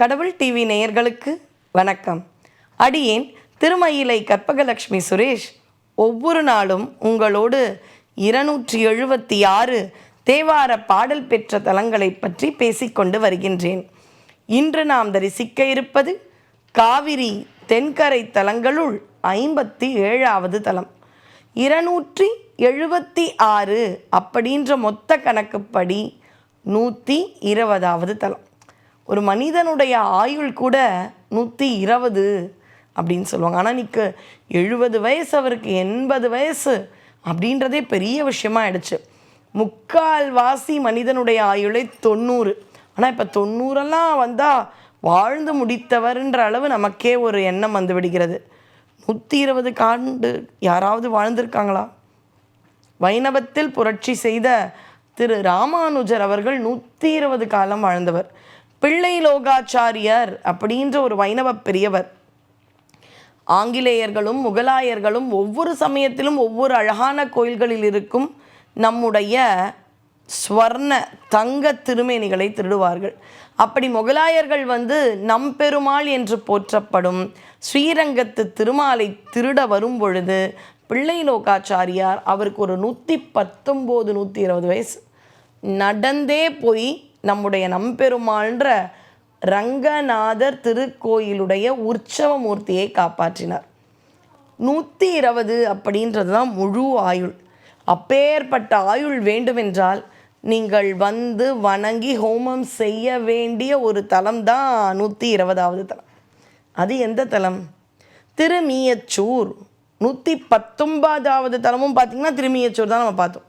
கடவுள் டிவி நேயர்களுக்கு வணக்கம். அடியேன் திருமயிலை கற்பகலட்சுமி சுரேஷ் ஒவ்வொரு நாளும் உங்களோடு இருநூற்றி எழுபத்தி ஆறு தேவார பாடல் பெற்ற தலங்களை பற்றி பேசிக்கொண்டு வருகின்றேன். இன்று நாம் தரிசிக்க இருப்பது காவிரி தென்கரை தலங்களுள் ஐம்பத்தி ஏழாவது தலம். இருநூற்றி எழுபத்தி ஆறு அப்படின்ற மொத்த கணக்குப்படி நூற்றி இருபதாவது தலம். ஒரு மனிதனுடைய ஆயுள் கூட நூற்றி இருபது அப்படின்னு சொல்லுவாங்க. ஆனால் இன்னைக்கு எழுபது வயசு அவருக்கு எண்பது வயசு அப்படின்றதே பெரிய விஷயமா ஆயிடுச்சு. முக்கால் வாசி மனிதனுடைய ஆயுளை தொண்ணூறு. ஆனால் இப்போ தொண்ணூறெல்லாம் வந்தால் வாழ்ந்து முடித்தவர்ன்ற அளவு நமக்கே ஒரு எண்ணம் வந்து விடுகிறது. நூற்றி இருபது காண்டு யாராவது வாழ்ந்திருக்காங்களா? வைணவத்தில் புரட்சி செய்த திரு ராமானுஜர் அவர்கள் நூற்றி இருபது காலம் வாழ்ந்தவர். பிள்ளை லோகாச்சாரியர் அப்படின்ற ஒரு வைணவ பெரியவர். ஆங்கிலேயர்களும் முகலாயர்களும் ஒவ்வொரு சமயத்திலும் ஒவ்வொரு அழகான கோயில்களில் இருக்கும் நம்முடைய ஸ்வர்ண தங்க திருமேனிகளை திருடுவார்கள். அப்படி முகலாயர்கள் வந்து நம்பெருமாள் என்று போற்றப்படும் ஸ்ரீரங்கத்து திருமாலை திருட வரும் பொழுது பிள்ளை லோகாச்சாரியார் அவருக்கு ஒரு நூற்றி பத்தொம்போது நூற்றி இருபது வயசு. நடந்தே போய் நம்முடைய நம்பெருமாள்ன்ற ரங்கநாதர் திருக்கோயிலுடைய உற்சவ மூர்த்தியை காப்பாற்றினார். நூற்றி இருபது அப்படின்றது தான் முழு ஆயுள். அப்பேற்பட்ட ஆயுள் வேண்டுமென்றால் நீங்கள் வந்து வணங்கி ஹோமம் செய்ய வேண்டிய ஒரு தலம் தான் நூற்றி இருபதாவது தலம். அது எந்த தலம்? திருமியச்சூர். நூற்றி பத்தொன்பதாவது தலமும் பார்த்திங்கன்னா திருமியச்சூர் தான் நம்ம பார்த்தோம்.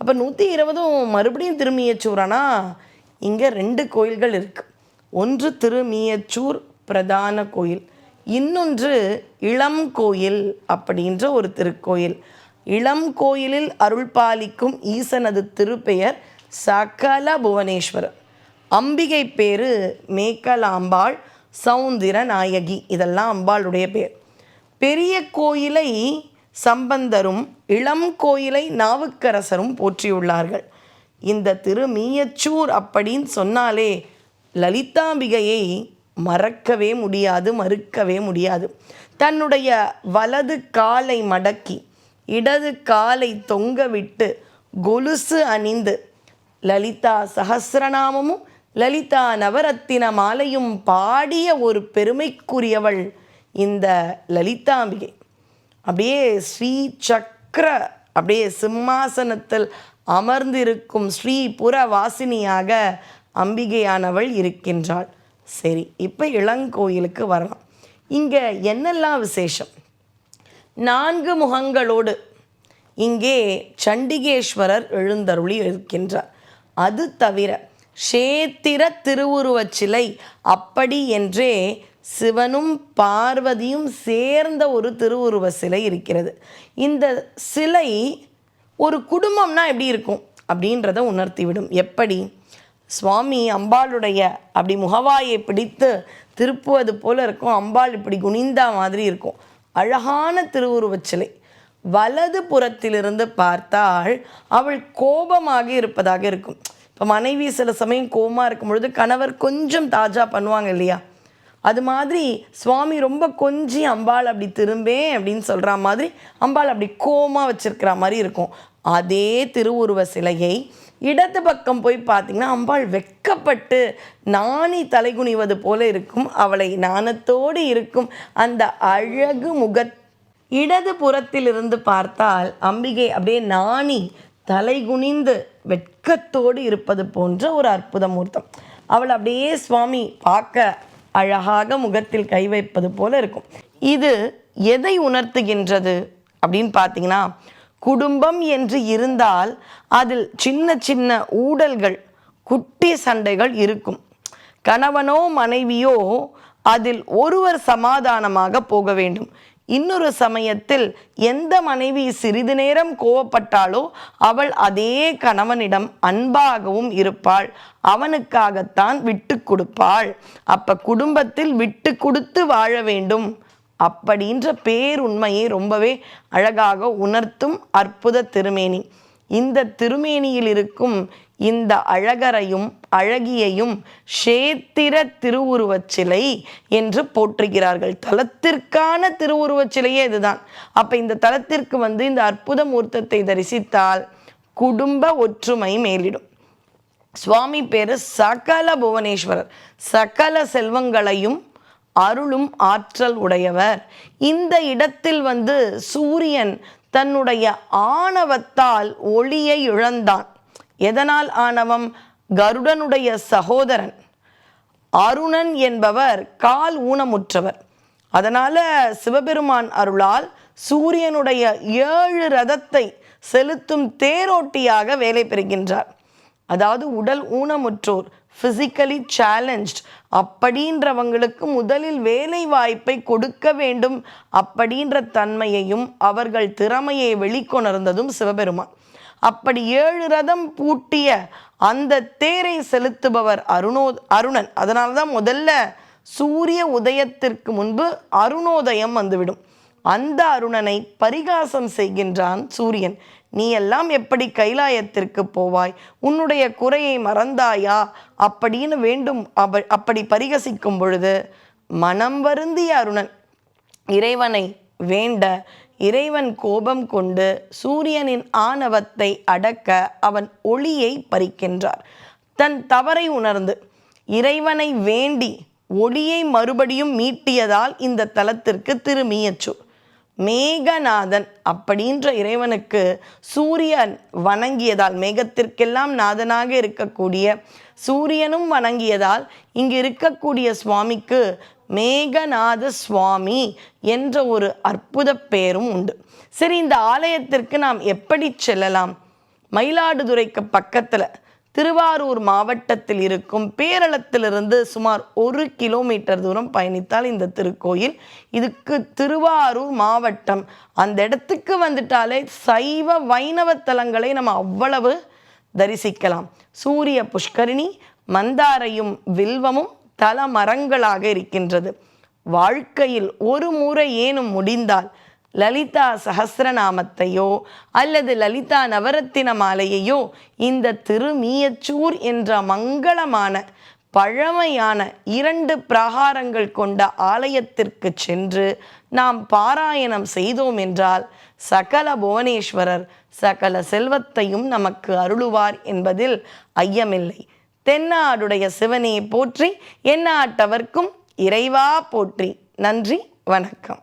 அப்போ நூற்றி இருபதும் மறுபடியும் திருமியச்சூரானா? இங்கே ரெண்டு கோயில்கள் இருக்குது ஒன்று திருமியச்சூர் பிரதான கோயில் இன்னொன்று இளம் கோயில் அப்படின்ற ஒரு திருக்கோயில். இளம் கோயிலில் அருள் பாலிக்கும் ஈசனது திருப்பெயர் சகல புவனேஸ்வரர். அம்பிகை பேரு மேக்கலாம்பாள் சௌந்திர நாயகி. இதெல்லாம் அம்பாளுடைய பேர். பெரிய கோயிலை சம்பந்தரும் இளம் கோயிலை நாவுக்கரசரும் போற்றியுள்ளார்கள். இந்த திருமீயச்சூர் அப்படின்னு சொன்னாலே லலிதாம்பிகையை மறக்கவே முடியாது மறுக்கவே முடியாது. தன்னுடைய வலது காலை மடக்கி இடது காலை தொங்க விட்டு கொலுசு அணிந்து லலிதா சகசிரநாமமும் லலிதா நவரத்தின மாலையும் பாடிய ஒரு பெருமைக்குரியவள் இந்த லலிதாம்பிகை. அப்படியே ஸ்ரீ சக்கர அப்படியே சிம்மாசனத்தில் அமர்ந்திருக்கும் ஸ்ரீ புறவாசினியாக அம்பிகையானவள் இருக்கின்றாள். சரி இப்போ இளங்கோயிலுக்கு வரலாம். இங்கே என்னெல்லாம் விசேஷம்? நான்கு முகங்களோடு இங்கே சண்டிகேஸ்வரர் எழுந்தருளி இருக்கின்றார். அது தவிர க்ஷேத்திர திருவுருவச் சிலை அப்படி என்றே சிவனும் பார்வதியும் சேர்ந்த ஒரு திருவுருவ சிலை இருக்கிறது. இந்த சிலை ஒரு குடும்பம்னா எப்படி இருக்கும்? அப்படின்றத உணர்த்திவிடும். எப்படி? சுவாமி அம்பாளுடைய அப்படி முகவாயை பிடித்து திருப்புவது போல இருக்கும். அம்பாள் இப்படி குனிந்தா மாதிரி இருக்கும். அழகான திருவுருவச் சிலை வலது புறத்திலிருந்து பார்த்தால் அவள் கோபமாக இருப்பதாக இருக்கும். இப்போ மனைவி சில சமயம் கோபமாக இருக்கும் பொழுது கணவர் கொஞ்சம் தாஜா பண்ணுவாங்க இல்லையா? அது மாதிரி சுவாமி ரொம்ப கொஞ்சி அம்பாள் அப்படி திரும்பேன் அப்படின்னு சொல்கிற மாதிரி அம்பாள் அப்படி கோமா வச்சுருக்கிற மாதிரி இருக்கும். அதே திருவுருவ சிலையை இடது பக்கம் போய் பார்த்தீங்கன்னா அம்பாள் வெக்கப்பட்டு நாணி தலைகுனிவது போல இருக்கும். அவளை நாணத்தோடு இருக்கும். அந்த அழகு முக இடது புறத்திலிருந்து பார்த்தால் அம்பிகை அப்படியே நாணி தலைகுனிந்து வெட்கத்தோடு இருப்பது போன்ற ஒரு அற்புத மூர்த்தம் அவள் அப்படியே சுவாமி பார்க்க அழகாக முகத்தில் கை வைப்பது போல இருக்கும். இது எதை உணர்த்துகின்றது அப்படின்னு பார்த்தீங்கன்னா குடும்பம் என்று இருந்தால் அதில் சின்ன சின்ன ஊடல்கள் குட்டி சண்டைகள் இருக்கும். கணவனோ மனைவியோ அதில் ஒருவர் சமாதானமாக போக வேண்டும். இன்னொரு சமயத்தில் எந்த மனைவி சிறிது நேரம் கோவப்பட்டாலோ அவள் அதே கணவனிடம் அன்பாகவும் இருப்பாள். அவனுக்காகத்தான் விட்டு கொடுப்பாள். அப்ப குடும்பத்தில் விட்டு கொடுத்து வாழ வேண்டும். அப்படின்ற பேருண்மையை ரொம்பவே அழகாக உணர்த்தும் அற்புத திருமேனி. இந்த திருமேனியில் இருக்கும் இந்த அழகரையும் அழகியையும் ஷேத்திர திருவுருவச் சிலை என்று போற்றுகிறார்கள். தலத்திற்கான திருவுருவச் சிலையே இதுதான். அப்ப இந்த தலத்திற்கு வந்து இந்த அற்புத மூர்த்தத்தை தரிசித்தால் குடும்ப ஒற்றுமை மேலிடும். சுவாமி பேரு சகல புவனேஸ்வரர். சகல செல்வங்களையும் அருளும் ஆற்றல் உடையவர். இந்த இடத்தில் வந்து சூரியன் தன்னுடைய ஆணவத்தால் ஒளியை இழந்தான். எதனால் ஆணவம்? கருடனுடைய சகோதரன். அருணன் என்பவர் கால் ஊனமுற்றவர். அதனால சிவபெருமான் அருளால் சூரியனுடைய ஏழு ரதத்தை செலுத்தும் தேரோட்டியாக வேலை பெறுகின்றார். அதாவது உடல் ஊனமுற்றோர் ஃபிசிக்கலி சேலஞ்ச்ட் அப்படின்றவங்களுக்கு முதலில் வேலை வாய்ப்பை கொடுக்க வேண்டும் அப்படின்ற தன்மையையும் அவர்கள் திறமையை வெளிக்கொணர்ந்ததும் சிவபெருமான். அப்படி ஏழு ரதம் பூட்டிய அந்த தேரை செலுத்துபவர் அருணோ அருணன். அதனால தான் முதல்ல சூரிய உதயத்திற்கு முன்பு அருணோதயம் வந்துவிடும். அந்த அருணனை பரிகாசம் செய்கின்றான் சூரியன். நீ எல்லாம் எப்படி கைலாயத்திற்கு போவாய்? உன்னுடைய குறையை மறந்தாயா? அப்படின்னு வேண்டும் அவ அப்படி பரிகசிக்கும் பொழுது மனம் வருந்திய அருணன் இறைவனை வேண்ட இறைவன் கோபம் கொண்டு சூரியனின் ஆணவத்தை அடக்க அவன் ஒளியை பறிக்கின்றார். தன் தவறை உணர்ந்து இறைவனை வேண்டி ஒளியை மறுபடியும் மீட்டியதால் இந்த தலத்திற்கு திருமியச்சூர் மேகநாதன் அப்படின்ற இறைவனுக்கு சூரியன் வணங்கியதால் மேகத்திற்கெல்லாம் நாதனாக இருக்கக்கூடிய சூரியனும் வணங்கியதால் இங்கு இருக்கக்கூடிய சுவாமிக்கு மேகநாத சுவாமி என்ற ஒரு அற்புத பெயரும் உண்டு. சரி இந்த ஆலயத்திற்கு நாம் எப்படி செல்லலாம்? மயிலாடுதுறைக்கு பக்கத்தில் திருவாரூர் மாவட்டத்தில் இருக்கும் பேரளத்திலிருந்து சுமார் ஒரு கிலோமீட்டர் தூரம் பயணித்தால் இந்த திருக்கோயில். இதுக்கு திருவாரூர் மாவட்டம். அந்த இடத்துக்கு வந்துட்டாலே சைவ வைணவ தலங்களை நம்ம அவ்வளவு தரிசிக்கலாம். சூரிய புஷ்கரிணி மந்தாரையும் வில்வமும் தல மரங்களாக இருக்கின்றது. வாழ்க்கையில் ஒரு முறை ஏனும் முடிந்தால் லலிதா சகசிரநாமத்தையோ அல்லது லலிதா நவரத்தின மாலையையோ இந்த திருமீயச்சூர் என்ற மங்களமான பழமையான இரண்டு பிரகாரங்கள் கொண்ட ஆலயத்திற்கு சென்று நாம் பாராயணம் செய்தோம் என்றால் சகல புவனேஸ்வரர் சகல செல்வத்தையும் நமக்கு அருளுவார் என்பதில் ஐயமில்லை. தென்னாடுடைய சிவனையை போற்றி எந்நாட்டவர்க்கும் இறைவா போற்றி. நன்றி வணக்கம்.